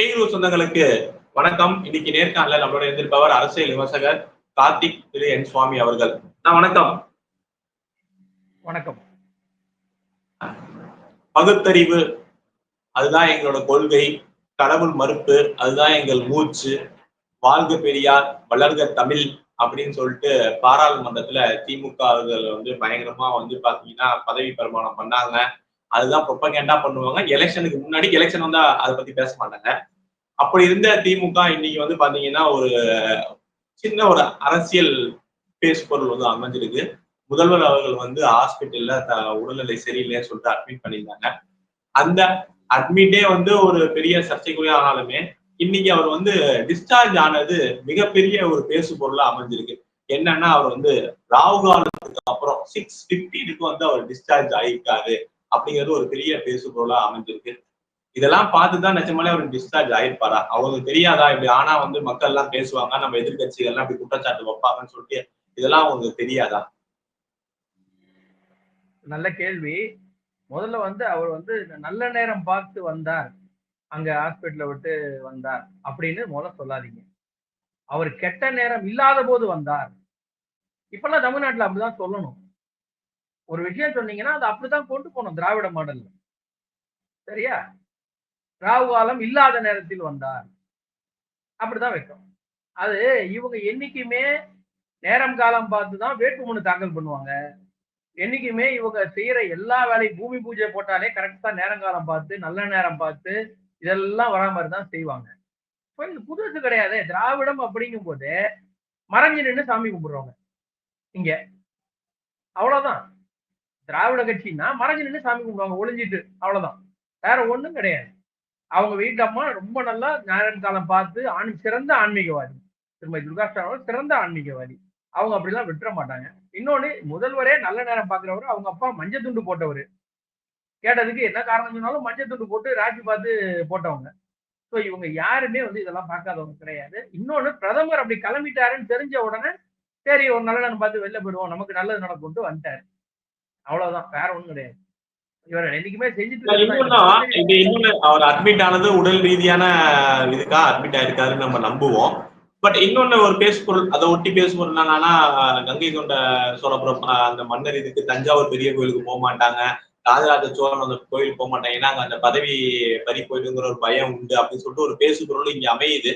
பேரூர் சொந்தங்களுக்கு வணக்கம். இன்னைக்கு நேர்காணல நம்மளோட இருந்திருப்பவர் அரசியல் விமர்சகர் கார்த்திக் திரு என் சுவாமி அவர்கள். நான் வணக்கம். வணக்கம். பகுத்தறிவு அதுதான் எங்களோட கொள்கை. கடவுள் மறுப்பு அதுதான் எங்கள் மூச்சு. வாழ்க பெரியார் வளர்க தமிழ் அப்படின்னு சொல்லிட்டு பாராளுமன்றத்துல திமுக அவர்கள் வந்து பயங்கரமா வந்து பாத்தீங்கன்னா பதவி பிரமாணம் பண்ணாங்க. அதுதான் ப்ரொப்பகேண்டா பண்ணுவாங்க. எலெக்ஷனுக்கு முன்னாடி எலெக்ஷன் வந்தா அதை பத்தி பேச மாட்டாங்க. அப்படி இருந்த திமுக இன்னைக்கு வந்து பாத்தீங்கன்னா ஒரு சின்ன ஒரு அரசியல் பேசு பொருள் வந்து அமைஞ்சிருக்கு. முதல்வர் அவர்கள் வந்து ஹாஸ்பிட்டல்ல உடல்நிலை சரியில்லைன்னு சொல்லிட்டு அட்மிட் பண்ணியிருந்தாங்க. அந்த அட்மிட்டே வந்து ஒரு பெரிய சர்ச்சைக்குரிய ஆனாலுமே இன்னைக்கு அவர் வந்து டிஸ்சார்ஜ் ஆனது மிகப்பெரிய ஒரு பேசு பொருளா அமைஞ்சிருக்கு. என்னன்னா அவர் வந்து ராகு காலத்துக்கு அப்புறம் சிக்ஸ் பிப்டீனுக்கு வந்து அவர் டிஸ்சார்ஜ் ஆயிருக்காரு. அப்படிங்கிறது ஒரு பெரிய பேசு பொருளா அமைஞ்சிருக்கு. இதெல்லாம் பார்த்துதான் நிஜமாலே அவர் டிஸ்சார்ஜ் ஆயிருப்பாரா? அவங்களுக்கு தெரியாதா? இப்படி ஆனா வந்து மக்கள் எல்லாம் பேசுவாங்க நம்ம எதிர்கட்சிகள்லாம் இப்படி குற்றச்சாட்டு வைப்பாங்கன்னு சொல்லிட்டு இதெல்லாம் அவங்களுக்கு தெரியாதா? நல்ல கேள்வி. முதல்ல வந்து அவர் வந்து நல்ல நேரம் பார்த்து வந்தார். அங்க ஹாஸ்பிட்டல விட்டு வந்தார் அப்படின்னு முதல்ல சொல்லாதீங்க. அவர் கெட்ட நேரம் இல்லாத போது வந்தார். இப்பெல்லாம் தமிழ்நாட்டுல அப்படிதான் சொல்லணும். ஒரு விஷயம் சொன்னீங்கன்னா அது அப்படிதான் கொண்டு போகணும் திராவிட மாடல்ல. சரியா? ராகு காலம் இல்லாத நேரத்தில் வந்தார். அப்படிதான் வைக்கணும் அது இவங்க என்னைக்குமே நேரம் காலம் பார்த்து தான் வேட்புமனு தாக்கல் பண்ணுவாங்க. என்னைக்குமே இவங்க செய்யற எல்லா வேலையும் பூமி பூஜை போட்டாலே கரெக்டா நேரங்காலம் பார்த்து நல்ல நேரம் பார்த்து இதெல்லாம் வரா மாதிரி தான் செய்வாங்க. இப்போ இது புதுசு கிடையாது. திராவிடம் அப்படிங்கும் போது மறைஞ்சு நின்று சாமி கும்பிடுறவங்க. இங்க. அவ்வளவுதான். திராவிட கட்சின்னா மறைஞ்சு நின்று சாமி கும்பிடுவாங்க ஒளிஞ்சிட்டு. அவ்வளவுதான். வேற ஒண்ணும் கிடையாது. அவங்க வீட்டம்மா ரொம்ப நல்லா ஞாயிறு காலம் பார்த்து ஆண் சிறந்த ஆன்மீகவாதி. திருமதி துர்கா ஸ்டாலின் சிறந்த ஆன்மீகவாதி. அவங்க அப்படிலாம் விட்டுற மாட்டாங்க. இன்னொன்னு முதல்வரே நல்ல நேரம் பாக்குறவரு அவங்க அப்பா மஞ்சள் துண்டு போட்டவர். கேட்டதுக்கு என்ன காரணம் சொன்னாலும் மஞ்சள் துண்டு போட்டு ராஜி பார்த்து போட்டவங்க. ஸோ இவங்க யாருமே வந்து இதெல்லாம் பார்க்காதவங்க கிடையாது. இன்னொன்னு பிரதமர் அப்படி கிளம்பிட்டாருன்னு தெரிஞ்ச உடனே சரி ஒரு நல்ல நேரம் பார்த்து வெளில போயிடுவோம். நமக்கு நல்லது நடக்கும்ட்டு வந்துட்டாரு. அவ்வளவுதான். வேற ஒண்ணும் கிடையாது. அவர் அட்மிட் ஆனது உடல் ரீதியான இதுக்கா அட்மிட் ஆயிருக்காருன்னு நம்ம நம்புவோம். பட் இன்னொன்னு ஒரு பேசுபொருள் அதை ஒட்டி பேசுபொருள் என்னன்னா கங்கை கொண்ட சோழபுரம் அந்த மன்னர் இதுக்கு தஞ்சாவூர் பெரிய கோயிலுக்கு போக மாட்டாங்க. ராஜராஜ சோழன் அந்த கோயிலுக்கு போக மாட்டாங்க. ஏன்னா அங்க அந்த பதவி பறி போயிடுங்கிற ஒரு பயம் உண்டு அப்படின்னு சொல்லிட்டு ஒரு பேசுபொருள் இங்க அமையுது.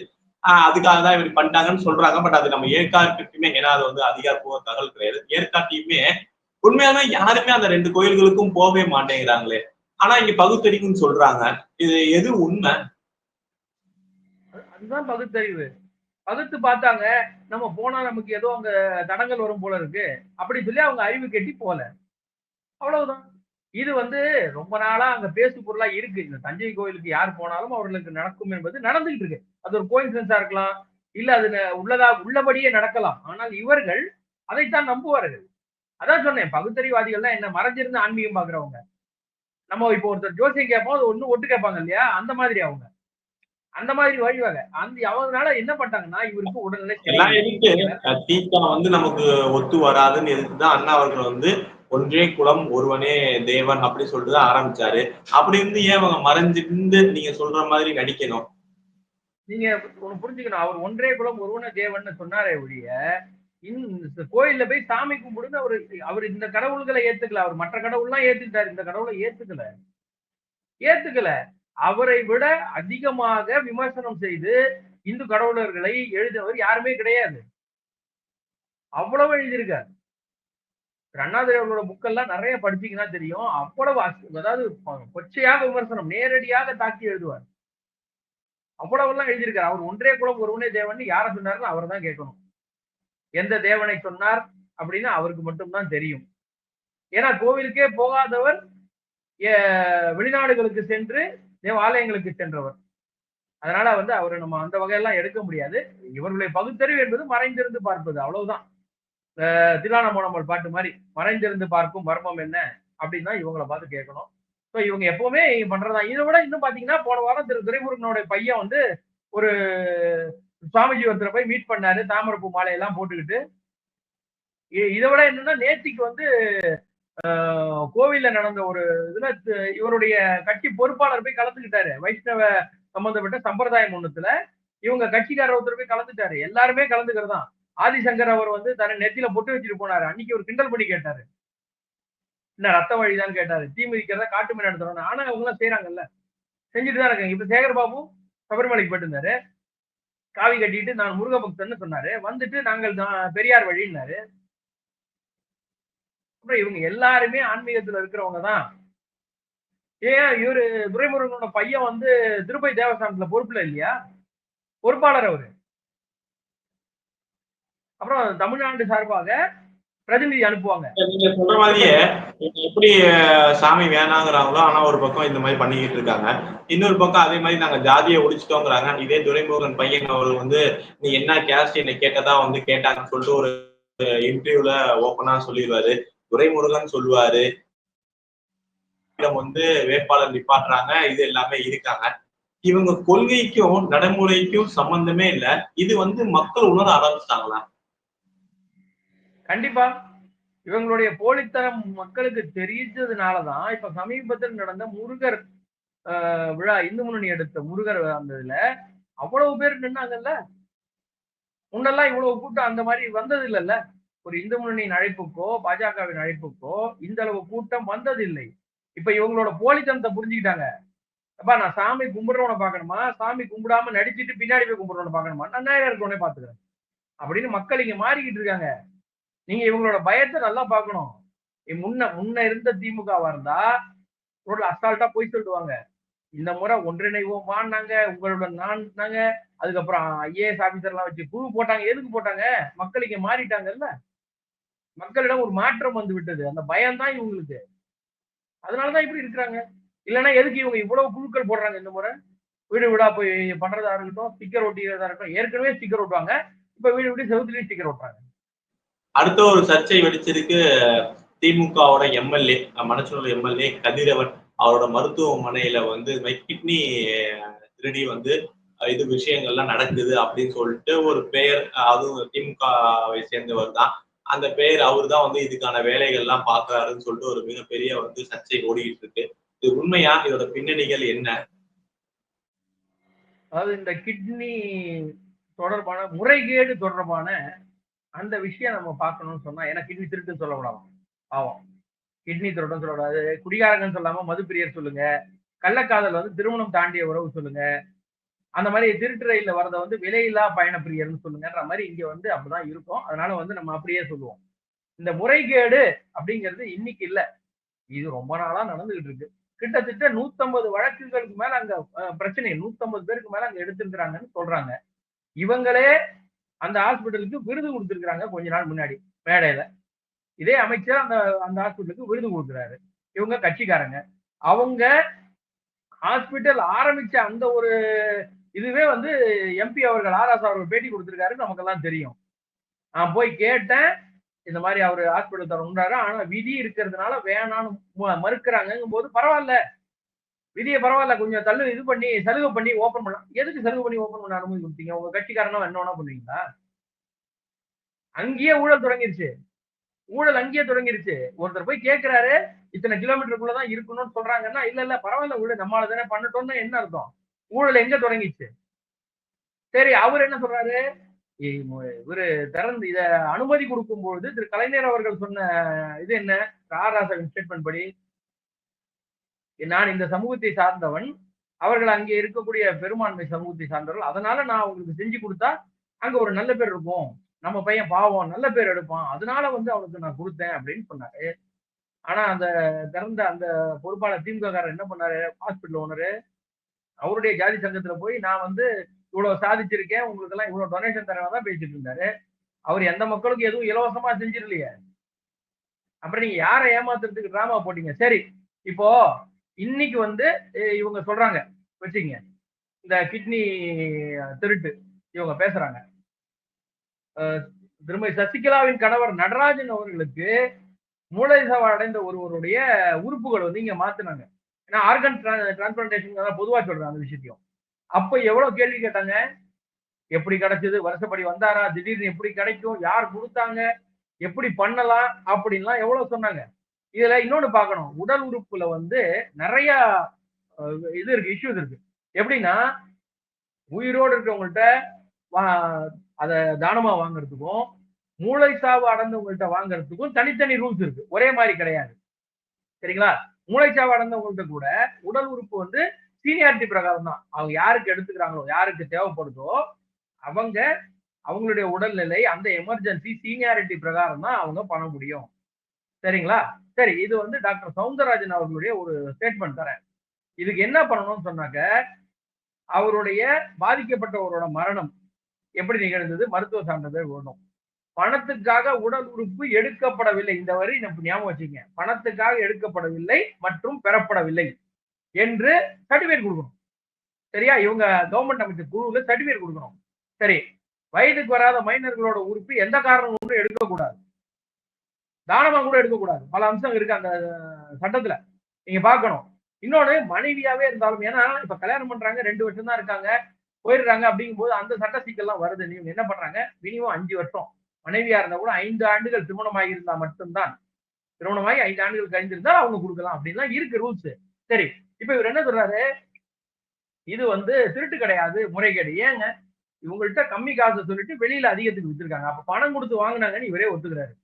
ஆஹ் அதுக்காக தான் இப்படி பண்ணிட்டாங்கன்னு சொல்றாங்க. பட் அது நம்ம ஏற்காட்டுக்குமே ஏன்னா அது வந்து அதிகாரப்பூர்வ தகவல் கிடையாது. ஏற்காட்டையுமே உண்மையாலுமே யாருமே அந்த ரெண்டு கோயில்களுக்கும் போகவே மாட்டேங்கிறாங்களே. ஆனா இங்க பகுத்தறிவுன்னு சொல்றாங்க. இது எது உண்மை? அதுதான் பகுத்தறிவு. பகுத்து பார்த்தாங்க நம்ம போனா நமக்கு ஏதோ அங்க தடங்கள் வரும் போல இருக்கு. அப்படி சொல்லி அவங்க அறிவு கெட்டி போல அவ்வளவுதான். இது வந்து ரொம்ப நாளா அங்க பேசு பொருளா இருக்கு. இந்த தஞ்சை கோயிலுக்கு யார் போனாலும் அவர்களுக்கு நடக்கும் என்பது நடந்துகிட்டு இருக்கு. அது ஒரு கோயின்சன்ஸா இருக்கலாம். இல்ல அது உள்ளதா உள்ளபடியே நடக்கலாம். ஆனால் இவர்கள் அதைத்தான் நம்புவார்கள். அதான் சொன்னேன் பகுத்தறிவாதிகள்லாம் என்ன? மறைஞ்சிருந்து ஆன்மீகம் பாக்குறவங்க நம்ம இப்போ ஒருத்தர் ஜோசியம் கேட்போம் அது ஒண்ணு ஒட்டு கேட்பாங்க இல்லையா? அந்த மாதிரி அவங்க. அந்த மாதிரி வழிவாங்க அந்த அவங்கனால என்ன பண்ணிட்டாங்கன்னா இவருக்கு உடல்நிலை திமுக வந்து நமக்கு ஒத்து வராதுன்னு எதிர்த்துதான் அண்ணா அவர்கள் வந்து ஒன்றே குலம் ஒருவனே தேவன் அப்படி சொல்லிட்டு ஆரம்பிச்சாரு. அப்படி இருந்து ஏன் அவங்க மறைஞ்சிருந்து நீங்க சொல்ற மாதிரி நடிக்கணும்? நீங்க ஒண்ணு புரிஞ்சுக்கணும். அவர் ஒன்றே குலம் ஒருவனே தேவன் சொன்னாரே ஒழிய கோயில்ல போய் சாமி கும்பிடுன்னு அவர் அவர் இந்த கடவுள்களை ஏத்துக்கல. அவர் மற்ற கடவுள்லாம் ஏத்துக்கிட்டாரு. இந்த கடவுளை ஏத்துக்கல. ஏத்துக்கல. அவரை விட அதிகமாக விமர்சனம் செய்து இந்து கடவுளர்களை எழுதினவர் யாருமே கிடையாது. அவ்வளவு எழுதியிருக்கார். அண்ணாதுரை அவர்களோட புக்கெல்லாம் நிறைய படிச்சீங்கன்னா தெரியும். அவ்வளவு அதாவது கொச்சையாக விமர்சனம் நேரடியாக தாக்கி எழுதுவார். அவ்வளவு எல்லாம் எழுதியிருக்காரு. அவர் ஒன்றே குலம் ஒருவனே தேவன் யார சொன்னாருன்னு அவர் தான் கேட்கணும். எந்த தேவனை சொன்னார் அப்படின்னு அவருக்கு மட்டும்தான் தெரியும். ஏன்னா கோவிலுக்கே போகாதவர் வெளிநாடுகளுக்கு சென்று தேவாலயங்களுக்கு சென்றவர். அதனால வந்து அவரை நம்ம அந்த வகையெல்லாம் எடுக்க முடியாது. இவர்களுடைய பகுத்தறிவு என்பது மறைந்திருந்து பார்ப்பது அவ்வளவுதான். தில்லானமோனமல் பாட்டு மாதிரி மறைந்திருந்து பார்க்கும் மர்மம் என்ன அப்படின்னு தான் இவங்களை பார்த்து கேட்கணும். ஸோ இவங்க எப்பவுமே பண்றதா இதை விட இன்னும் பாத்தீங்கன்னா போன வாரம் திரு துரைமுருகனுடைய பையன் வந்து ஒரு சுவாமிஜி ஒருத்தரை போய் மீட் பண்ணாரு தாமரப்பூ மாலையெல்லாம் போட்டுக்கிட்டு. இதை விட என்னன்னா நேத்திக்கு வந்து கோவில்ல நடந்த ஒரு இதுல இவருடைய கட்சி பொறுப்பாளர் போய் கலந்துக்கிட்டாரு. வைஷ்ணவ சம்பந்தப்பட்ட சம்பிரதாயம் ஒண்ணுத்துல இவங்க கட்சிக்காரர் ஒருத்தர் போய் கலந்துட்டாரு. எல்லாருமே கலந்துக்கிறது தான். ஆதிசங்கர் அவர் வந்து தன்னை நெத்தில பொட்டு வச்சுட்டு போனாரு. அன்னைக்கு ஒரு கிண்டல் பண்ணி கேட்டாரு. என்ன ரத்த வழிதான் கேட்டாரு. தீ மிதிக்கிறத காட்டு மீன் எடுத்துறோம் ஆனா அவங்க எல்லாம் செய்யறாங்கல்ல செஞ்சுட்டு தான் இருக்காங்க. இப்ப சேகர் பாபு சபரிமலைக்கு போயிட்டு இருந்தாரு. காவி கட்டிட்டு நான் முருக பக்தன்னு சொன்னாரு. வந்துட்டு நாங்கள் பெரியார் வழின்னாரு. அப்புறம் இவங்க எல்லாருமே ஆன்மீகத்துல இருக்கிறவங்க தான். ஏன் இவரு துரைமுருகனோட பையன் வந்து திருப்பதி தேவஸ்தானத்துல பொறுப்புல இல்லையா? பொறுப்பாளர் அவரு. அப்புறம் தமிழ்நாடு சார்பாக பிரதிநிதி அனுப்புவாங்க. நீங்க சொல்ற மாதிரியே எப்படி சாமி வேணாங்கிறாங்களோ ஆனா ஒரு பக்கம் இந்த மாதிரி பண்ணிக்கிட்டு இருக்காங்க. இன்னொரு பக்கம் அதே மாதிரி நாங்க ஜாதியை ஒடிச்சிட்டோங்கிறாங்க இதே துரைமுருகன் பையன் அவர் வந்து நீ என்ன கேஸ்ட் என்னை கேட்டதா வந்து கேட்டாங்கன்னு சொல்லிட்டு ஒரு இன்டர்வியூல ஓப்பனா சொல்லிடுவாரு. துரைமுருகன் சொல்லுவாரு. வந்து வேட்பாளர் நிப்பாட்டுறாங்க. இது எல்லாமே இருக்காங்க. இவங்க கொள்கைக்கும் நடைமுறைக்கும் சம்பந்தமே இல்ல. இது வந்து மக்கள் உணர ஆரம்பிச்சிட்டாங்களா? கண்டிப்பா. இவங்களுடைய போலித்தனம் மக்களுக்கு தெரிஞ்சதுனாலதான் இப்ப சமீபத்தில் நடந்த முருகர் விழா இந்து முன்னணி எடுத்த முருகர் அந்த இதுல அவ்வளவு பேர் நின்னாங்கல்ல? முன்னெல்லாம் இவ்வளவு கூட்டம் அந்த மாதிரி வந்தது இல்லைல்ல ஒரு இந்து முன்னணியின் அழைப்புக்கோ பாஜகவின் அழைப்புக்கோ இந்த அளவு கூட்டம் வந்ததில்லை. இப்ப இவங்களோட போலித்தனத்தை புரிஞ்சுக்கிட்டாங்க. அப்பா நான் சாமி கும்பிடுறவனை பார்க்கணுமா? சாமி கும்பிடாம நடிச்சிட்டு பின்னாடி போய் கும்பிடுறவனை பார்க்கணுமா? நேரம் இருக்கவனே பாத்துக்கிறேன் அப்படின்னு மக்கள் இங்க மாறிக்கிட்டு இருக்காங்க. நீங்க இவங்களோட பயத்தை நல்லா பார்க்கணும். இ- முன்ன முன்ன இருந்த திமுகவா இருந்தா ரோட்ல அசால்ட்டா போய் சொல்லுவாங்க. இந்த முறை ஒன்றிணைவோமான்னாங்க உங்களோட நான்னாங்க அதுக்கப்புறம் ஐஏஎஸ் ஆபீசர்லாம் வச்சு குழு போட்டாங்க. எதுக்கு போட்டாங்க? மக்கள் இங்க மாறிட்டாங்கல்ல. மக்களிடம் ஒரு மாற்றம் வந்து விட்டது. அந்த பயம் தான் இவங்களுக்கு. அதனாலதான் இப்படி இருக்கிறாங்க. இல்லைன்னா எதுக்கு இவங்க இவ்வளவு குழுக்கள் போடுறாங்க இந்த முறை? வீடு வீடா போய் பண்றதா இருக்கட்டும் ஸ்டிக்கர் ஒட்டிக்கிறதா இருக்கட்டும். ஏற்கனவே ஸ்டிக்கர் ஒட்டுவாங்க இப்ப வீடு வீடு செவத்துலயும் ஸ்டிக்கர் ஒட்டுறாங்க அடுத்த ஒரு சர்ச்சை வெடிச்சிருக்கு திமுகவோட எம்எல்ஏ மனச்சூர் எம்எல்ஏ கதிரவன். அவரோட மருத்துவமனையில வந்து கிட்னி திருடி வந்து இது விஷயங்கள்லாம் நடக்குது அப்படின்னு சொல்லிட்டு ஒரு பெயர் அதுவும் திமுகவை சேர்ந்தவர் தான். அந்த பெயர் அவர் தான் வந்து இதுக்கான வேலைகள்லாம் பாக்குறாருன்னு சொல்லிட்டு ஒரு மிகப்பெரிய வந்து சர்ச்சை ஓடிக்கிட்டு இருக்கு. இது உண்மையா? இதோட பின்னணிகள் என்ன? அதாவது இந்த கிட்னி தொடர்பான முறைகேடு தொடர்பான அந்த விஷயம் நம்ம பார்க்கணும்னு சொன்னா ஏன்னா கிட்னி திருட்டுன்னு சொல்லக்கூடாது பாவம். கிட்னி திருடன் சொல்லக்கூடாது குடிகாரங்கன்னு சொல்லாம மதுப்பிரியர் சொல்லுங்க. கள்ளக்காதல் வந்து திருமணம் தாண்டிய உறவு சொல்லுங்க. அந்த மாதிரி திருட்டு ரயில்ல வரத வந்து விலையில்லா பயணப்பிரியர்னு சொல்லுங்கன்ற மாதிரி இங்க வந்து அப்படிதான் இருக்கும். அதனால வந்து நம்ம அப்படியே சொல்லுவோம். இந்த முறைகேடு அப்படிங்கிறது இன்னைக்கு இல்ல. இது ரொம்ப நாளா நடந்துகிட்டு இருக்கு. கிட்டத்தட்ட நூத்தம்பது வழக்குகளுக்கு மேல அங்க பிரச்சனை நூத்தம்பது பேருக்கு மேல அங்க எடுத்திருக்கிறாங்கன்னு சொல்றாங்க. இவங்களே அந்த ஹாஸ்பிட்டலுக்கு விருது கொடுத்துருக்குறாங்க கொஞ்ச நாள் முன்னாடி மேடையில. இதே அமைச்சர் அந்த அந்த ஹாஸ்பிட்டலுக்கு விருது கொடுக்குறாரு. இவங்க கட்சிக்காரங்க. அவங்க ஹாஸ்பிட்டல் ஆரம்பிச்ச அந்த ஒரு இதுவே வந்து எம்பி அவர்கள் ஆராஸ் அவர்கள் பேட்டி கொடுத்திருக்காரு நமக்கெல்லாம் தெரியும். நான் போய் கேட்டேன். இந்த மாதிரி அவர் ஹாஸ்பிட்டல் தரணுன்றாரு ஆனா விதி இருக்கிறதுனால வேணான்னு ம- மறுக்கிறாங்கங்கும் போது பரவாயில்ல. விதியை பரவாயில்ல கொஞ்சம் தள்ளு இது பண்ணி சலுகை பண்ணி ஓபன் பண்ணலாம். எதுக்கு சலுகை பண்ணி ஓபன் பண்ண அனுமதி கொடுத்தீங்க? உங்க கட்சிக்காரனா என்ன பண்ணுவீங்களா? அங்கேயே ஊழல் தொடங்கிருச்சு. ஊழல் அங்கேயே தொடங்கிருச்சு. ஒருத்தர் போய் கேட்கிறாரு இத்தனை கிலோமீட்டருக்குள்ளதான் இருக்கணும்னு சொல்றாங்கன்னா இல்ல இல்ல பரவாயில்ல ஊழல் நம்மளால தானே பண்ணட்டோம்னா என்ன அர்த்தம்? ஊழல் எங்க தொடங்கிச்சு? சரி அவர் என்ன சொல்றாரு? இவரு திறந்து இத அனுமதி கொடுக்கும்போது திரு. கலைஞர் அவர்கள் சொன்ன இது என்ன? ராராசன் ஸ்டேட்மெண்ட் படி நான் இந்த சமூகத்தை சார்ந்தவன் அவர்கள் அங்கே இருக்கக்கூடிய பெரும்பான்மை சமூகத்தை சார்ந்தவர்கள் அதனால நான் அவங்களுக்கு செஞ்சு கொடுத்தா அங்க ஒரு நல்ல பேர் இருக்கும். நம்ம பையன் பாவம் நல்ல பேர் எடுப்பான். அதனால வந்து அவனுக்கு நான் கொடுத்தேன் அப்படின்னு சொன்னாரு. ஆனா அந்த திறந்த அந்த பொறுப்பாளர் திமுககாரர் என்ன பண்ணாரு? ஹாஸ்பிட்டல் ஓனரு அவருடைய ஜாதி சங்கத்துல போய் நான் வந்து இவ்வளவு சாதிச்சிருக்கேன் உங்களுக்கு எல்லாம் இவ்வளவு டொனேஷன் தரவா தான் பேசிட்டு இருந்தாரு. அவர் எந்த மக்களுக்கும் எதுவும் இலவசமா செஞ்சிடலையே. அப்புறம் நீங்க யாரை ஏமாத்துறதுக்கு டிராமா போட்டீங்க? சரி இப்போ இன்னைக்கு வந்து இவங்க சொல்றாங்க வச்சுங்க இந்த கிட்னி திருட்டு இவங்க பேசுறாங்க. திருமதி சசிகலாவின் கணவர் நடராஜன் அவர்களுக்கு மூளை சவால் அடைந்த ஒருவருடைய உறுப்புகள் வந்து இங்க மாத்துனாங்க. ஏன்னா ஆர்கன் டிரான்ஸ்பிளான்டேஷன் பொதுவா சொல்றேன் அந்த விஷயத்தையும். அப்ப எவ்வளவு கேள்வி கேட்டாங்க? எப்படி கிடைச்சது? வருஷப்படி வந்தாரா? திடீர்னு எப்படி கிடைக்கும்? யார் கொடுத்தாங்க? எப்படி பண்ணலாம்? அப்படின்லாம் எவ்வளவு சொன்னாங்க. இதுல இன்னொன்னு பார்க்கணும். உடல் உறுப்புல வந்து நிறைய இது இருக்கு இஷ்யூஸ் இருக்கு. எப்படின்னா உயிரோடு இருக்கவங்கள்ட்ட வா- அத தானமா வாங்குறதுக்கும் மூளை சாவு அடைந்தவங்கள்ட்ட வாங்குறதுக்கும் தனித்தனி ரூல்ஸ் இருக்கு. ஒரே மாதிரி கிடையாது. சரிங்களா? மூளைச்சாவு அடைந்தவங்கள்ட்ட கூட உடல் உறுப்பு வந்து சீனியாரிட்டி பிரகாரம் தான். அவங்க யாருக்கு எடுத்துக்கிறாங்களோ யாருக்கு தேவைப்படுதோ அவங்க அவங்களுடைய உடல்நிலை அந்த எமர்ஜென்சி சீனியாரிட்டி பிரகாரம் தான் அவங்க பண்ண முடியும். சரிங்களா? சரி இது வந்து டாக்டர் சவுந்தரராஜன் அவர்களுடைய ஒரு ஸ்டேட்மெண்ட் தரேன். இதுக்கு என்ன பண்ணணும்னு சொன்னாக்க அவருடைய பாதிக்கப்பட்டவரோட மரணம் எப்படி நிகழ்ந்தது? மருத்துவ சான்றிதழ் வேணும். பணத்துக்காக உடல் உறுப்பு எடுக்கப்படவில்லை. இந்த வரி ஞாபகம் வச்சுங்க பணத்துக்காக எடுக்கப்படவில்லை மற்றும் பெறப்படவில்லை என்று சர்டிபிகேட் கொடுக்கணும். சரியா? இவங்க கவர்மெண்ட் அமைச்சர் குழுவில் சர்டிபிகேட் கொடுக்கணும். சரி. வயதுக்கு வராத மைனர்களோட உறுப்பு எந்த காரணம் ஒன்றும் எடுக்கக்கூடாது. தானமா கூட எடுக்கக்கூடாது பல அம்சம் இருக்கு அந்த சட்டத்துல. நீங்க பார்க்கணும். இன்னொன்னு மனைவியாவே இருந்தாலும் ஏன்னா இப்ப கல்யாணம் பண்றாங்க ரெண்டு வருஷம் தான் இருக்காங்க போயிடுறாங்க அப்படிங்கும்போது அந்த சட்ட சிக்கல்லாம் வருது. நீங்க என்ன பண்றாங்க? மினிமம் அஞ்சு வருஷம். மனைவியா இருந்தா கூட ஐந்து ஆண்டுகள் திருமணமாகி இருந்தா மட்டும்தான். திருமணமாகி ஐந்து ஆண்டுகள் கழிஞ்சிருந்தா அவங்க கொடுக்கலாம். அப்படின்லாம் இருக்கு ரூல்ஸ் சரி இப்ப இவர் என்ன சொல்றாரு? இது வந்து திருட்டு கிடையாது முறைகேடு. ஏங்க? இவங்கள்ட்ட கம்மி காசு சொல்லிட்டு வெளியில அதிகத்துக்கு வித்துருக்காங்க. அப்ப பணம் கொடுத்து வாங்கினாங்கன்னு இவரே ஒத்துக்கிறாரு.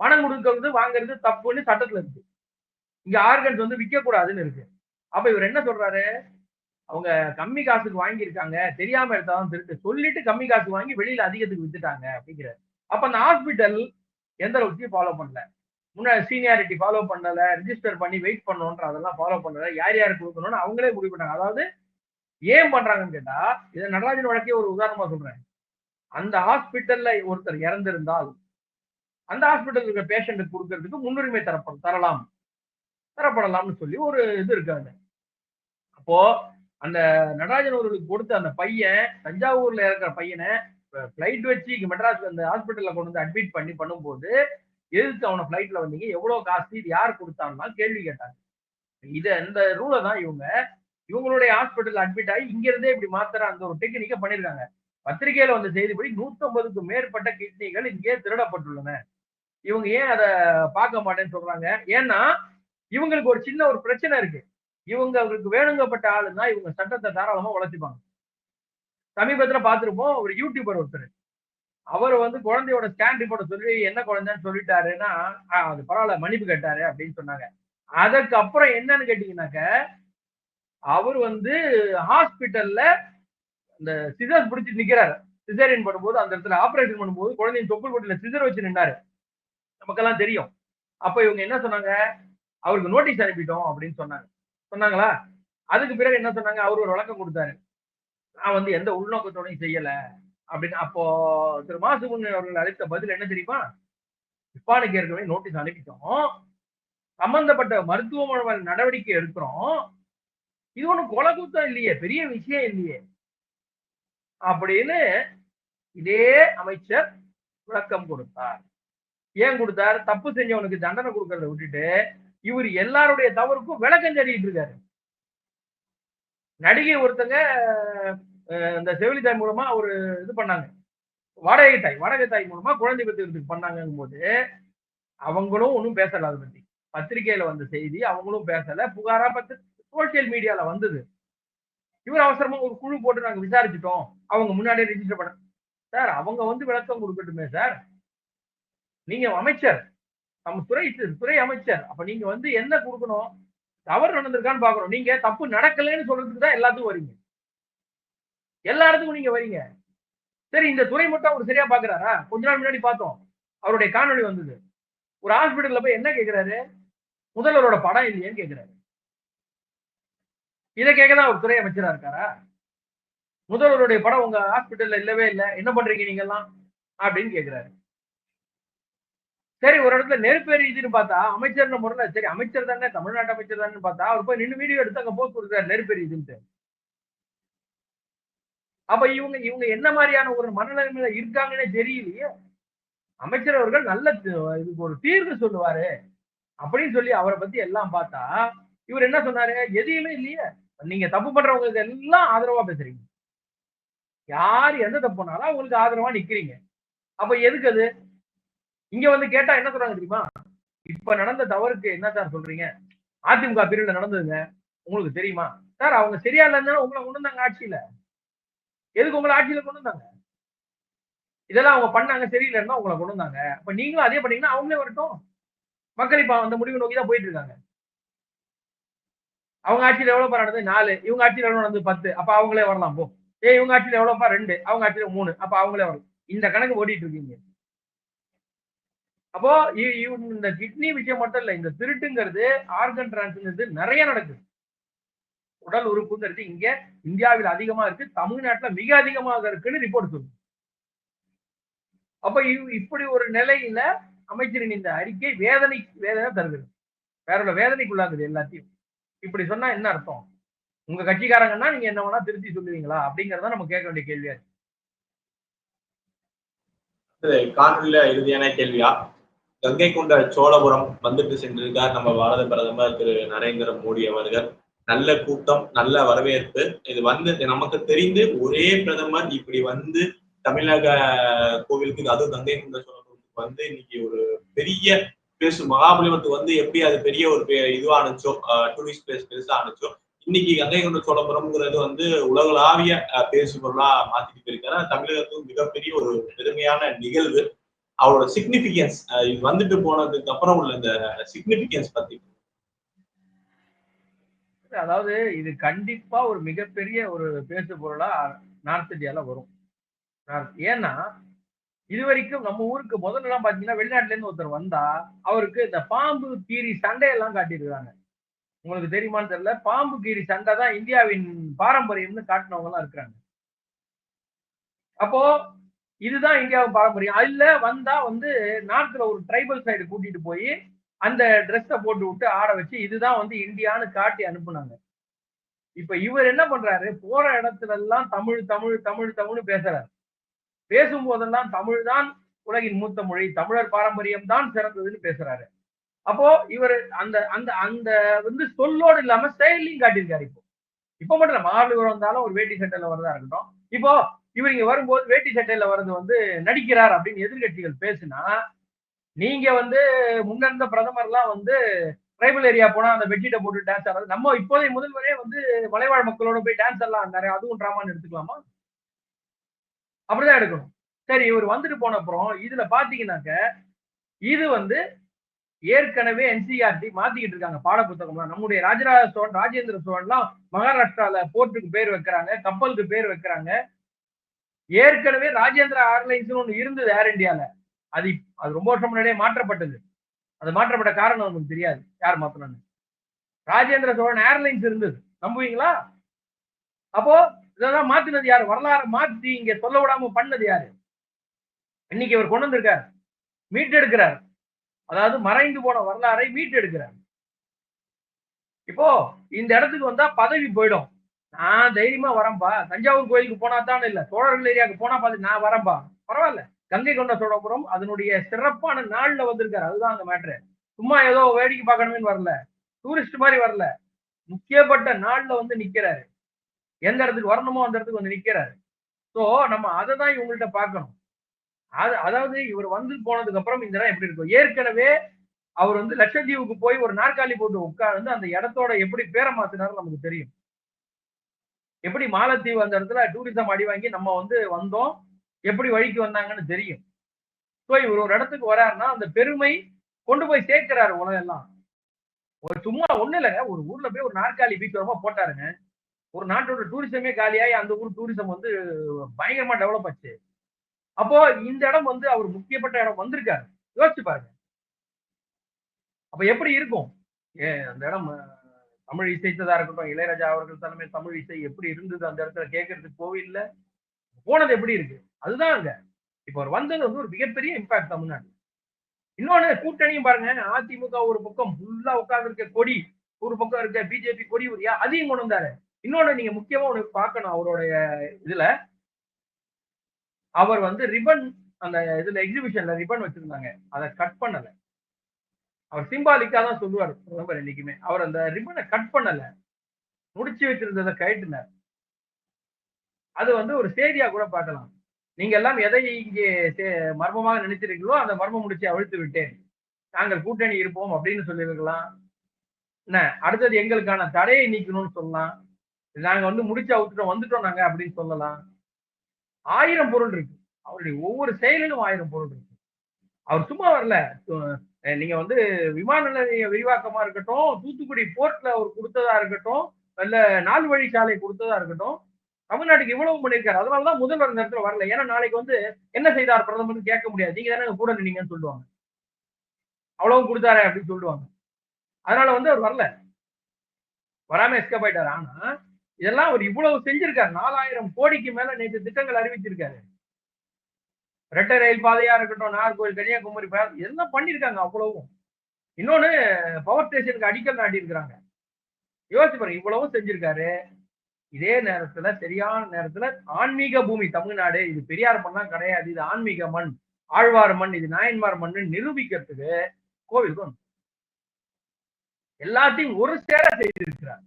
பணம் கொடுக்கறது வாங்குறது தப்புன்னு சட்டத்துல இருக்கு. இங்க ஆர்கன்ஸ் வந்து விற்க கூடாதுன்னு இருக்கு. அப்ப இவர் என்ன சொல்றாரு? அவங்க கம்மி காசுக்கு வாங்கியிருக்காங்க தெரியாம எடுத்தாலும் திருட்டு. சொல்லிட்டு கம்மி காசு வாங்கி வெளியில அதிகத்துக்கு வித்துட்டாங்க அப்படிங்கிறாரு. அப்ப அந்த ஹாஸ்பிட்டல் எந்த அளவுக்கு ஃபாலோ பண்ணல. முன்னாடி சீனியாரிட்டி ஃபாலோ பண்ணல ரிஜிஸ்டர் பண்ணி வெயிட் பண்ணணுன்ற அதெல்லாம் ஃபாலோ பண்ணல. யார் யார் கொடுக்கணும்னு அவங்களே முடிவு பண்ணாங்க. அதாவது ஏன் பண்றாங்கன்னு கேட்டா இதை நடராஜன் வழக்கே ஒரு உதாரணமா சொல்றேன். அந்த ஹாஸ்பிட்டல்ல ஒருத்தர் இறந்திருந்தால் அந்த ஹாஸ்பிட்டல் இருக்கிற பேஷண்ட்டுக்கு கொடுக்கறதுக்கு முன்னுரிமை தரப்படும் தரலாம். தரப்படலாம்னு சொல்லி ஒரு இது இருக்காங்க அப்போ அந்த நடராஜன் அவர்களுக்கு கொடுத்த அந்த பையன் தஞ்சாவூர்ல இருக்கிற பையனை ஃபிளைட் வச்சு இங்க மெட்ராஸ் அந்த ஹாஸ்பிட்டல்ல கொண்டு வந்து அட்மிட் பண்ணி பண்ணும்போது எதுக்கு அவனை ஃபிளைட்ல வந்தீங்க? எவ்வளவு காசு? இது யார் கொடுத்தான்னா கேள்வி கேட்டாங்க. இத இந்த ரூலை தான் இவங்க இவங்களுடைய ஹாஸ்பிட்டல் அட்மிட் ஆகி இங்க இருந்தே இப்படி மாத்திர அந்த ஒரு டெக்னிக்கை பண்ணிருக்காங்க. பத்திரிகையில வந்த செய்திப்படி நூத்தம்பதுக்கும் மேற்பட்ட கிட்னிகள் இங்கே திருடப்பட்டுள்ளன. இவங்க ஏன் அதை பார்க்க மாட்டேன்னு சொல்றாங்க. ஏன்னா இவங்களுக்கு ஒரு சின்ன ஒரு பிரச்சனை இருக்கு. இவங்க அவங்களுக்கு வேணுங்கப்பட்ட ஆளுன்னா இவங்க சட்டத்தை தாராளமா உழைச்சிப்பாங்க. சமீபத்துல பார்த்திருப்போம் ஒரு யூடியூபர் ஒருத்தர். அவர் வந்து குழந்தையோட ஸ்கேன் ரிப்போர்ட் சொல்லி என்ன குழந்தைன்னு சொல்லிட்டாருன்னா அது பரவாயில்ல மன்னிப்பு கேட்டாரு அப்படின்னு சொன்னாங்க. அதுக்கு அப்புறம் என்னன்னு கேட்டீங்கன்னாக்க அவர் வந்து ஹாஸ்பிட்டல்ல இந்த சிசர் பிடிச்சி நிக்கிறாரு. சிசரின் பண்ணும்போது அந்த இடத்துல ஆபரேஷன் பண்ணும்போது குழந்தையின் தொப்புள் கொட்டில சிசர் வச்சு நின்னாரு. நமக்கெல்லாம் தெரியும். அப்ப இவங்க என்ன சொன்னாங்க? அவருக்கு நோட்டீஸ் அனுப்பிட்டோம் அப்படின்னு சொன்னாங்க. சொன்னாங்களா? அதுக்கு பிறகு என்ன சொன்னாங்க? அவர் ஒரு விளக்கம் கொடுத்தாரு. நான் வந்து எந்த உள்நோக்கத்தோடையும் செய்யல அப்படின்னு. அப்போ திரு மாசுமுன் அவர்கள் அளித்த பதில் என்ன தெரியுமா? இப்பானுக்கு ஏற்கனவே நோட்டீஸ் அனுப்பிட்டோம். சம்பந்தப்பட்ட மருத்துவமனை நடவடிக்கை எடுக்கிறோம். இது ஒன்றும் கொலை குத்தம் இல்லையே பெரிய விஷயம் இல்லையே. அப்படின்னு இதே அமைச்சர் விளக்கம் கொடுத்தார். ஏன் கொடுத்தாரு? தப்பு செஞ்சவனுக்கு தண்டனை கொடுக்கறத விட்டுட்டு இவர் எல்லாருடைய தவறுக்கும் விளக்கம் தெரியிட்டு இருக்காரு. நடிகை ஒருத்தங்க இந்த செவிலித்தாய் மூலமா ஒரு இது பண்ணாங்க. வாடகை தாய் வாடகை தாய் மூலமா குழந்தை பெற்றுக்கிறதுக்கு பண்ணாங்கும் போது அவங்களும் ஒன்றும் பேசல அதை பத்தி. பத்திரிகையில வந்த செய்தி அவங்களும் பேசல. புகாரா பத்து சோசியல் மீடியால வந்தது. இவர் அவசரமா ஒரு குழு போட்டு நாங்க விசாரிச்சுட்டோம். அவங்க முன்னாடியே ரெஜிஸ்டர் பண்ண சார் அவங்க வந்து விளக்கம் கொடுக்கட்டுமே சார். நீங்க அமைச்சர். நம்ம துறை துறை அமைச்சர். அப்ப நீங்க வந்து என்ன கொடுக்கணும்? தவறு நடந்திருக்கான்னு பாக்குறோம் நீங்க தப்பு நடக்கலைன்னு சொல்றதுக்கு தான் எல்லாத்துக்கும் வரீங்க. எல்லா இடத்துக்கும் நீங்க வரீங்க. சரி இந்த துறை மட்டும் அவர் சரியா பாக்குறாரா கொஞ்ச நாள் முன்னாடி பார்த்தோம். அவருடைய காணொளி வந்தது. ஒரு ஹாஸ்பிட்டல்ல போய் என்ன கேக்குறாரு முதல்வரோட படம் இல்லையேன்னு கேக்குறாரு இதை கேட்கதான் அவர் துறை அமைச்சரா இருக்காரா? முதல்வருடைய படம் உங்க ஹாஸ்பிட்டல்ல இல்லவே இல்லை. என்ன பண்றீங்க நீங்க எல்லாம் அப்படின்னு கேக்குறாரு சரி ஒரு இடத்துல நெருப்பு எரியுதுன்னு பார்த்தா அமைச்சர்னு முறையில சரி அமைச்சர் தானே தமிழ்நாட்டு அமைச்சர் தானே பார்த்தா அவர் போய் நின்று வீடியோ எடுத்து அங்க போஸ்ட் கொடுக்குறாரு நெருப்பு எரியுதுன்ட்டு. அப்ப இவங்க இவங்க என்ன மாதிரியான ஒரு மனநிலைமையில இருக்காங்கன்னே தெரியலையே. அமைச்சர் அவர்கள் நல்ல இது இதுக்கு ஒரு தீர்வு சொல்லுவாரு. அப்படின்னு சொல்லி அவரை பத்தி எல்லாம் பார்த்தா இவர் என்ன சொன்னாரு? எதையுமே இல்லையே. நீங்க தப்பு பண்றவங்களுக்கு எல்லாம் ஆதரவா பேசுறீங்க. யார் எந்த தப்பு பண்ணாலும் அவங்களுக்கு ஆதரவா நிக்கிறீங்க. அப்ப எதுக்கு அது? இங்க வந்து கேட்டா என்ன சொல்றாங்க தெரியுமா? இப்ப நடந்த தவறுக்கு என்ன சார் சொல்றீங்க? அதிமுக பீரியட்ல நடந்ததுங்க. உங்களுக்கு தெரியுமா? சார் அவங்க சரியா இல்லைன்னா உங்களை கொண்டு வந்தாங்க ஆட்சியில. எதுக்கு உங்களை ஆட்சியில கொண்டு வந்தாங்க? இதெல்லாம் அவங்க பண்ணாங்க சரியில்லைன்னா உங்களை கொண்டு வந்தாங்க. அப்ப நீங்களும் அதே பண்ணீங்கன்னா அவங்களே வரட்டும். மக்கள் இப்ப அந்த முடிவு நோக்கி தான் போயிட்டு இருக்காங்க. அவங்க ஆட்சியில் எவ்வளவு நடந்தது? நாலு. இவங்க ஆட்சியில் எவ்வளவு நடந்தது? பத்து. அப்ப அவங்களே வரலாம் போ. ஏ இவங்க ஆட்சியில் எவ்வளவுப்பா ரெண்டு. அவங்க ஆட்சியில மூணு. அப்ப அவங்களே வரலாம். இந்த கணக்கு ஓடிட்டு இருக்கீங்க. அப்போ இ- இந்த கிட்னி விஷயம் மட்டும் இல்ல இந்த திருட்டுங்கிறது ஆர்கன் டிரான்ஸ்ங்கிறது நிறைய நடக்குது. உடல் உறுப்புங்கிறது இங்க இந்தியாவில் அதிகமா இருக்கு தமிழ்நாட்டுல மிக அதிகமாக இருக்குன்னு ரிப்போர்ட் சொல்லுது. அப்ப இவ்- இப்படி ஒரு நிலையில அமைச்சரின் இந்த அறிக்கை வேதனை வேதனை தருகிறது. வேற ஒரு வேதனைக்குள்ளாகுது எல்லாத்தையும். இப்படி சொன்னா என்ன அர்த்தம்? உங்க கட்சிக்காரங்கன்னா நீங்க என்ன வேணா திருத்தி சொல்லுவீங்களா? அப்படிங்கறத நம்ம கேட்க வேண்டிய கேள்வியா இருக்கு. காணொலியில இறுதியான கேள்வியா? கங்கை கொண்ட சோழபுரம் வந்துட்டு சென்றிருக்கார். நம்ம பாரத பிரதமர் திரு நரேந்திர மோடி அவர்கள். நல்ல கூட்டம் நல்ல வரவேற்பு. இது வந்து நமக்கு தெரிந்து ஒரே பிரதமர் இப்படி வந்து தமிழக கோவிலுக்கு அதுவும் கங்கை கொண்ட சோழபுரத்துக்கு வந்து இன்னைக்கு ஒரு பெரிய பேசு மகாபலிபுரத்துக்கு வந்து எப்படி அது பெரிய ஒரு பே- இதுவா ஆனுச்சோ டூரிஸ்ட் பிளேஸ் பெருசா ஆனுச்சோ இன்னைக்கு கங்கை கொண்ட சோழபுரம்ங்கிறது வந்து உலகளாவிய பேசு பொருளா மாத்திட்டு போயிருக்காரு. தமிழகத்துக்கு மிகப்பெரிய ஒரு பெருமையான நிகழ்வு. அவரோட சிக்னிபிகன்ஸ் இது வந்துட்டு போனதுக்கு அப்புறம் உள்ள இந்த சிக்னிபிகன்ஸ் பத்தி. அதாவது இது கண்டிப்பா ஒரு மிகப்பெரிய ஒரு பேசு பொருளா நார்த் இந்தியால வரும். ஏன்னா இது வரைக்கும் நம்ம ஊருக்கு முதல்ல பாத்தீங்கன்னா வெளிநாட்டுல இருந்து ஒருத்தர் வந்தா அவருக்கு இந்த பாம்பு கீரி சண்டையெல்லாம் காட்டியிருக்காங்க உங்களுக்கு தெரியுமான்னு தெரியல பாம்பு கீரி சண்டை தான் இந்தியாவின் பாரம்பரியம்னு காட்டினவங்க எல்லாம் இருக்கிறாங்க. அப்போ இதுதான் இந்தியாவின் பாரம்பரியம். அதுல வந்தா வந்து நார்த்ல ஒரு ட்ரைபல் சைடு கூட்டிட்டு போய் அந்த ட்ரெஸ்ஸை போட்டு விட்டு ஆட வச்சு இதுதான் வந்து இந்தியான்னு காட்டி அனுப்புனாங்க. இப்ப இவர் என்ன பண்றாரு? போற இடத்துல எல்லாம் தமிழ் தமிழ் தமிழ் தமிழ் பேசுறாரு. பேசும் போதெல்லாம் தமிழ் தான் உலகின் மூத்த மொழி தமிழர் பாரம்பரியம் தான் சிறந்ததுன்னு பேசுறாரு. அப்போ இவர் அந்த அந்த அந்த வந்து சொல்லோடு இல்லாம செயலையும் காட்டியிருக்காரு இப்போ. இப்போ மட்டும் இல்ல வந்தாலும் ஒரு வேட்டி சட்டையில வரதா இருக்கட்டும். இப்போ இவர் இங்க வரும்போது வேட்டி சட்டையில வர்றது வந்து நடிக்கிறார் அப்படின்னு எதிர்கட்சிகள் பேசுனா நீங்க வந்து முன்னிருந்த பிரதமர்லாம் வந்து ட்ரைபல் ஏரியா போனா அந்த பெட்ஷீட்டை போட்டு டான்ஸ் ஆடுறது. நம்ம இப்போதைய முதல்வரே வந்து மலைவாழ் மக்களோட போய் டான்ஸ் எல்லாம் ஆடினாரு அதுவும் ட்ராமான்னு எடுத்துக்கலாமா? அப்படிதான் எடுக்கணும். சரி இவர் வந்துட்டு போன அப்புறம் இதுல பாத்தீங்கன்னாக்க இது வந்து ஏற்கனவே என்சிஆர்டி மாத்திக்கிட்டு இருக்காங்க. பாட புத்தகம்லாம் நம்முடைய ராஜராஜ சோழன் ராஜேந்திர சோழன்லாம் மகாராஷ்டிரால போர்ட்டுக்கு பேர் வைக்கிறாங்க கப்பலுக்கு பேர் வைக்கிறாங்க. ஏற்கனவே ராஜேந்திர ஏர்லைன்ஸ் ஒன்று இருந்தது ஏர் இந்தியால அது அது ரொம்ப வருஷம் முன்னாடியே மாற்றப்பட்டது. அது மாற்றப்பட்ட காரணம் நமக்கு தெரியாது. யார் மாத்தணும்னு ராஜேந்திர சோழன் ஏர்லைன்ஸ் இருந்தது. நம்புவீங்களா? அப்போ இதெல்லாம் மாத்தினது யாரு? வரலாறு மாத்தி இங்க சொல்ல விடாம பண்ணது யாரு? இன்னைக்கு அவர் கொண்டு வந்திருக்காரு. மீட்டெடுக்கிறார். அதாவது மறைந்து போன வரலாறை மீட்டெடுக்கிறார். இப்போ இந்த இடத்துக்கு வந்தா பதவி போயிடும். நான் தைரியமா வரேன்பா. தஞ்சாவூர் கோயிலுக்கு போனா தான் இல்ல சோழர்கள் ஏரியாவுக்கு போனா பார்த்து நான் வரேன்பா. பரவாயில்ல. கங்கை கொண்ட சோழபுரம் அதனுடைய சிறப்பான நாள்ல வந்திருக்காரு. அதுதான் அந்த மேட்ரு சும்மா ஏதோ வேடிக்கை பார்க்கணுமேன்னு வரல. டூரிஸ்ட் மாதிரி வரல. முக்கியப்பட்ட நாள்ல வந்து நிக்கிறாரு. எந்த இடத்துக்கு வரணுமோ அந்த இடத்துக்கு வந்து நிக்கிறாரு. சோ நம்ம அதை தான் இவங்கள்ட்ட பார்க்கணும். அது அதாவது இவர் வந்து போனதுக்கு அப்புறம் இந்த இடம் எப்படி இருக்கும்? ஏற்கனவே அவர் வந்து லட்சத்தீவுக்கு போய் ஒரு நாற்காலி போட்டு உட்கார்ந்து அந்த இடத்தோட எப்படி பேரை மாத்தினாரு நமக்கு தெரியும். எப்படி மாலத்தீவு அந்த இடத்துல டூரிசம் அடி வாங்கி நம்ம வந்து வந்தோம்? எப்படி வழிக்கு வந்தாங்கன்னு தெரியும். ஸோ இவர் ஒரு இடத்துக்கு வராருன்னா அந்த பெருமை கொண்டு போய் சேர்க்கிறாரு உலகம் எல்லாம் ஒரு சும்மா ஒண்ணு இல்லைங்க. ஒரு ஊர்ல போய் ஒரு நாற்காலி பீச் போட்டாருங்க. ஒரு நாட்டோட டூரிசமே காலியாகி அந்த ஊர் டூரிசம் வந்து பயங்கரமா டெவலப் ஆச்சு. அப்போ இந்த இடம் வந்து அவர் முக்கியப்பட்ட இடம் வந்திருக்காரு. யோசிச்சு பாருங்க. அப்ப எப்படி இருக்கும்? ஏ அந்த இடம் தமிழ் இசைத்ததா இருக்கட்டும் இளையராஜா அவர்கள் தலைமை தமிழ் இசை எப்படி இருந்தது அந்த இடத்துல கேட்கறதுக்கு கோவில்ல போனது எப்படி இருக்கு? அதுதான் அங்க. இப்ப அவர் வந்தது வந்து ஒரு மிகப்பெரிய இம்பாக்ட் தமிழ்நாடு இன்னொன்னு கூட்டணியும் பாருங்க அதிமுக ஒரு பக்கம் ஃபுல்லா உட்கார்ந்து இருக்க கொடி ஒரு பக்கம் இருக்க பிஜேபி கொடி உரியா அதையும் கொண்டு வந்தாரு. இன்னொன்னு நீங்க முக்கியமா ஒண்ணு பார்க்கணும் அவருடைய இதுல. அவர் வந்து ரிபன் அந்த இதுல எக்ஸிபிஷன்ல ரிபன் வச்சிருந்தாங்க. அதை கட் பண்ணல. அவர் சிம்பாலிக்கா தான் சொல்லுவார் பிரதமர் என்னைக்குமே. அவர் அந்த ரிப்பனை கட் பண்ணல. முடிச்சு வச்சிருந்ததை கழட்டினார். அது வந்து ஒரு செய்தியா கூட பார்க்கலாம். நீங்க எல்லாம் எதை இங்கே சே- மர்மமாக நினைச்சிருக்கீங்களோ அந்த மர்மம் முடிச்சு அவிழ்த்து விட்டேன். நாங்கள் கூட்டணி இருப்போம் அப்படின்னு சொல்லியிருக்கலாம். என்ன? அடுத்தது எங்களுக்கான தடையை நீக்கணும்னு சொல்லலாம். நாங்க வந்து முடிச்சு அவுத்துட்டோம் வந்துட்டோம் நாங்க அப்படின்னு சொல்லலாம். ஆயிரம் பொருள் இருக்கு. அவருடைய ஒவ்வொரு செயலிலும் ஆயிரம் பொருள் இருக்கு. அவர் சும்மா வரல. நீங்க வந்து விமான நிலைய விரிவாக்கமா இருக்கட்டும் தூத்துக்குடி போர்ட்ல அவர் கொடுத்ததா இருக்கட்டும் இல்ல நாள் வழி சாலை கொடுத்ததா இருக்கட்டும் தமிழ்நாட்டுக்கு இவ்வளவு பண்ணியிருக்காரு அதனாலதான் முதல்வர் இந்த இடத்துல வரல. ஏன்னா நாளைக்கு வந்து என்ன செய்தார் பிரதமர்னு கேட்க முடியாது. நீங்க தானே கூட நின்னீங்கன்னு சொல்லுவாங்க. அவ்வளவு கொடுத்தாரு அப்படின்னு சொல்லுவாங்க. அதனால வந்து அவர் வரல. வராம எஸ்கேப் ஆயிட்டாரு. ஆனா இதெல்லாம் அவர் இவ்வளவு செஞ்சிருக்காரு. நாலாயிரம் கோடிக்கு மேல நேற்று திட்டங்கள் அறிவிச்சிருக்காரு. ரெட்டை ரயில் பாதையா இருக்கட்டும் நாகர்கோவில் கன்னியாகுமரி பாதை இதெல்லாம் பண்ணிருக்காங்க அவ்வளவும். இன்னொன்னு பவர் ஸ்டேஷனுக்கு அடிக்கல் நாட்டியிருக்கிறாங்க. யோசிச்சு பாருங்க இவ்வளவும் செஞ்சிருக்காரு. இதே நேரத்துல சரியான நேரத்துல ஆன்மீக பூமி தமிழ்நாடு இது பெரியார் மண்ணா கிடையாது. இது ஆன்மீக மண் ஆழ்வார் மண் இது நாயன்மார் மண் நிரூபிக்கிறதுக்கு கோவிலுக்கு வந்து எல்லாத்தையும் ஒரு சேர செய்திருக்கிறார்.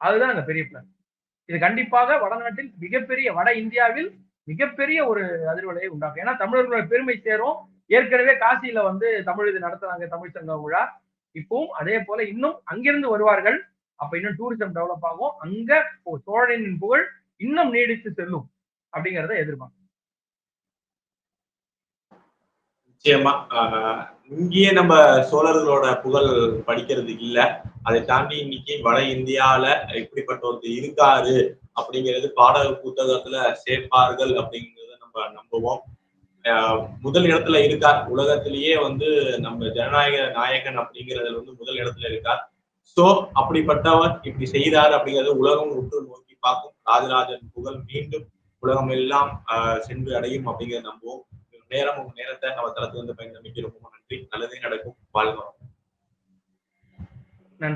அதுதான் அந்த பெரிய பிளான் இது கண்டிப்பாக வடநாட்டில் மிகப்பெரிய வட இந்தியாவில் மிகப்பெரிய ஒரு அதிர்வலையை உண்டாக்கும். ஏன்னா தமிழர்களோட பெருமை சேரும். ஏற்கனவே காசியில வந்து தமிழ் இது நடத்துறாங்க தமிழ் சங்க விழா. இப்பவும் அதே போல இன்னும் அங்கிருந்து வருவார்கள். அப்ப இன்னும் டூரிசம் டெவலப் ஆகும். அங்க சோழனின் புகழ் இன்னும் நீடித்து செல்லும் அப்படிங்கறத எதிர்பார்க்கும் நிச்சயமா. ஆஹ் இங்கேயே நம்ம சோழர்களோட புகழ் படிக்கிறதுக்கு இல்ல. அதை தாண்டி இன்னைக்கு வட இந்தியால இப்படிப்பட்ட ஒருத்தர் இருக்காரு அப்படிங்கிறது பாடக புத்தகத்துல சேர்ப்பார்கள் அப்படிங்கறத நம்ம நம்புவோம். முதல் இடத்துல இருக்கார். உலகத்திலேயே வந்து நம்ம ஜனநாயக நாயகன் அப்படிங்கறதுல வந்து முதல் இடத்துல இருக்கார். சோ அப்படிப்பட்டவர் இப்படி செய்தார் அப்படிங்கறது உலகம் உற்று நோக்கி பார்க்கும். ராஜராஜன் புகழ் மீண்டும் உலகம் எல்லாம் சென்று அடையும் அப்படிங்கறத நம்புவோம். நேரம் உங்க நேரத்தை நம்ம தளத்துல வந்து நம்பிக்கை ரொம்ப நன்றி. நல்லதே நடக்கும். வாழ்க்கை